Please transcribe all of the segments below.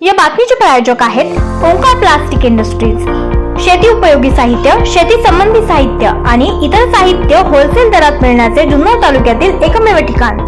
या बातमीचे प्रायोजक आहेत ओंकार प्लास्टिक इंडस्ट्रीज. शेती उपयोगी साहित्य शेती संबंधी साहित्य आणि इतर साहित्य होलसेल दरात मिळण्याचे जुन्नर तालुक्यातील एकमेव ठिकाण.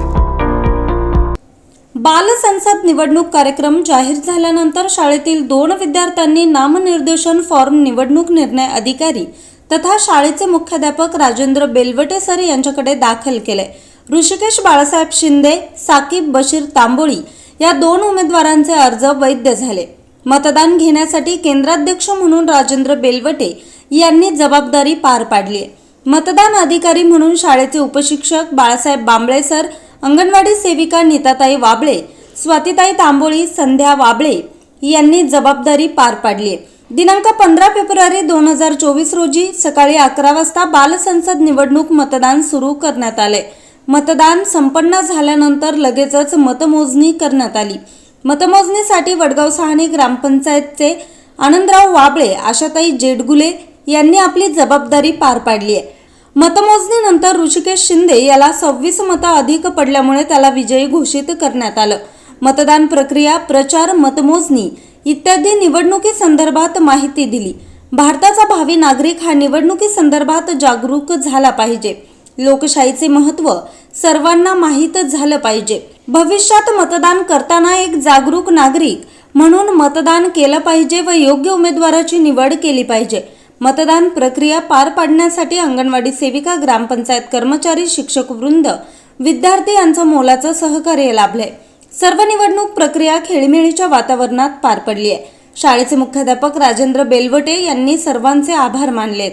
बालसंसद निवडणूक कार्यक्रम जाहीर झाल्यानंतर शाळेतील दोन विद्यार्थ्यांनी नामनिर्देशन फॉर्म निवडणूक निर्णय अधिकारी तथा शाळेचे मुख्याध्यापक राजेंद्र बेलवटे सर यांच्याकडे दाखल केले. ऋषिकेश बाळासाहेब शिंदे साकीब बशीर तांबोळी या दोन उमेदवारांचे अर्ज वैध झाले. मतदान घेण्यासाठी केंद्राध्यक्ष म्हणून राजेंद्र बेलवटे यांनी जबाबदारी पार पाडली मतदान अधिकारी म्हणून शाळेचे उपशिक्षक बाळासाहेब बांबळे सर अंगणवाडी सेविका नीताताई वाबळे स्वातीताई तांबोळी संध्या वाबळे यांनी जबाबदारी पार पाडली दिनांक पंधरा फेब्रुवारी दोन हजार चोवीस रोजी सकाळी अकरा वाजता बालसंसद निवडणूक मतदान सुरू करण्यात आले. मतदान संपन्न झाल्यानंतर लगेचच मतमोजणी करण्यात आली. मतमोजणीसाठी वडगाव सहाणे ग्रामपंचायतचे आनंदराव वाबळे आशाताई जेडगुले यांनी आपली जबाबदारी पार पाडली आहे. मतमोजणीनंतर ऋषिकेश शिंदे याला सव्वीस मतं अधिक पडल्यामुळे त्याला विजयी घोषित करण्यात आलं. मतदान प्रक्रिया प्रचार मतमोजणी इत्यादी निवडणुकी संदर्भात माहिती दिली. भारताचा भावी नागरिक हा निवडणुकी संदर्भात जागरूक झाला पाहिजे. लोकशाहीचे महत्त्व सर्वांना माहीतच झालं पाहिजे. भविष्यात मतदान करताना एक जागरूक नागरिक म्हणून मतदान केलं पाहिजे व योग्य उमेदवाराची निवड केली पाहिजे. मतदान प्रक्रिया पार पाडण्यासाठी अंगणवाडी सेविका ग्रामपंचायत कर्मचारी शिक्षक वृंद विद्यार्थी यांचं मोलाचं सहकार्य लाभलंय. सर्व निवडणूक प्रक्रिया खेळीमेळीच्या वातावरणात पार पडली आहे शाळेचे मुख्याध्यापक राजेंद्र बेलवटे यांनी सर्वांचे आभार मानलेत.